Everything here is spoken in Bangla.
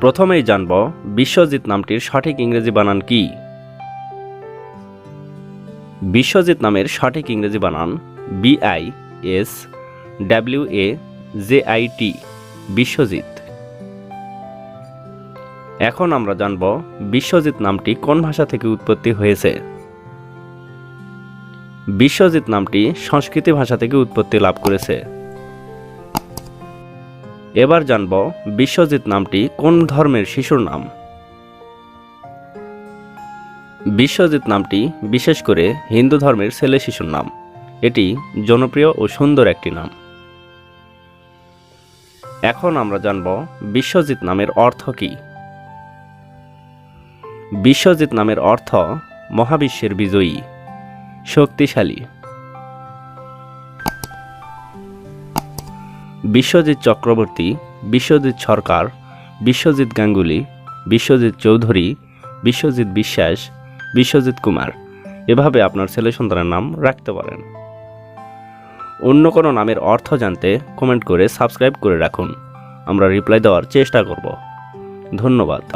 প্রথমেই জানব বিশ্বজিৎ নামটির সঠিক ইংরেজি বানান কি। বিশ্বজিৎ নামের সঠিক ইংরেজি বানান B I S W A J I T, Biswajit. এখন আমরা জানব বিশ্বজিৎ নামটি কোন ভাষা থেকে উৎপত্তি হয়েছে। বিশ্বজিৎ নামটি সংস্কৃতি ভাষা থেকে উৎপত্তি লাভ করেছে। এবার জানব বিশ্বজিৎ নামটি কোন ধর্মের শিশুর নাম। বিশ্বজিৎ নামটি বিশেষ করে হিন্দু ধর্মের ছেলে শিশুর নাম। এটি জনপ্রিয় ও সুন্দর একটি নাম। এখন আমরা জানব বিশ্বজিৎ নামের অর্থ কী। বিশ্বজিৎ নামের অর্থ মহাবিশ্বের বিজয়ী, শক্তিশালী। বিশ্বজিৎ চক্রবর্তী, বিশ্বজিৎ সরকার, বিশ্বজিৎ গাঙ্গুলি, বিশ্বজিৎ চৌধুরী, বিশ্বজিৎ বিশ্বাস, বিশ্বজিৎ কুমার। এভাবে আপনার ছেলে সন্তানের নাম রাখতে পারেন। অন্য কোনো নামের অর্থ জানতে কমেন্ট করে সাবস্ক্রাইব করে রাখুন। আমরা রিপ্লাই দেওয়ার চেষ্টা করব। ধন্যবাদ।